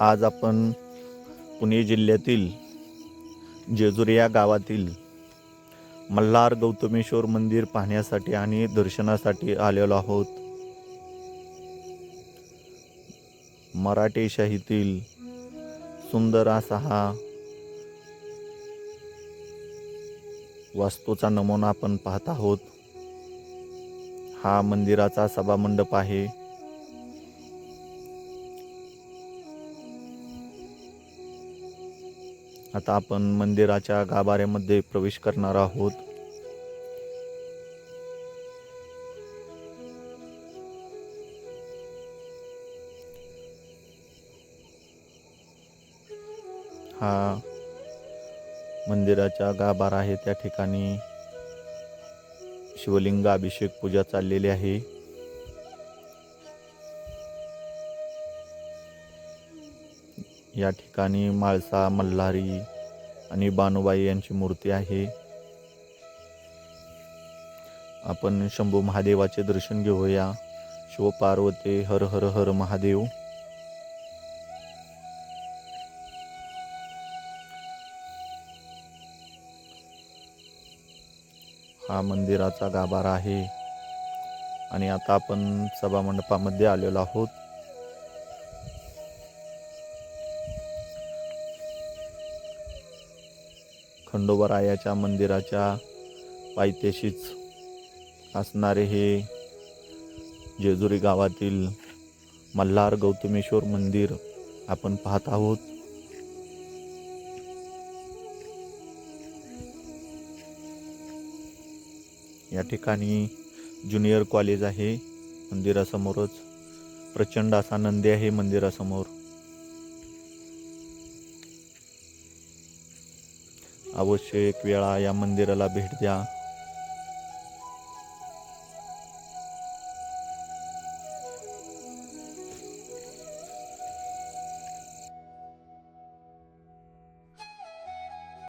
आज आपण पुणे जिल्ह्यातील जेजुरी या गावातील मल्हार गौतमेश्वर मंदिर पाहण्यासाठी आणि दर्शनासाठी आलेलो आहोत. मराठी शाहीतील सुंदर असा हा वास्तूचा नमुना आपण पाहत आहोत. हा मंदिराचा सभामंडप आहे. आता आपण मंदिराच्या गाभाऱ्यामध्ये प्रवेश करणार आहोत. हा मंदिराचा गाभारा आहे. त्या ठिकाणी शिवलिंग अभिषेक पूजा चाललेली आहे. या ठिकाणी माळसा मल्हारी आणि बानुबाई यांची मूर्ती आहे. आपण शंभू महादेवाचे दर्शन घेऊया. शिवपार्वती हर हर हर महादेव. हा मंदिराचा गाभारा आहे. आणि आता आपण सभामंडपामध्ये आलेलो आहोत. खंडोबरायाच्या मंदिराच्या पायथ्याशीच असणारे हे जेजुरी गावातील मल्हार गौतमेश्वर मंदिर आपण पाहत आहोत. या ठिकाणी ज्युनियर कॉलेज आहे. मंदिरासमोरच प्रचंड असा नंदी आहे मंदिरासमोर. अवश्य एक वेळा या मंदिराला भेट द्या.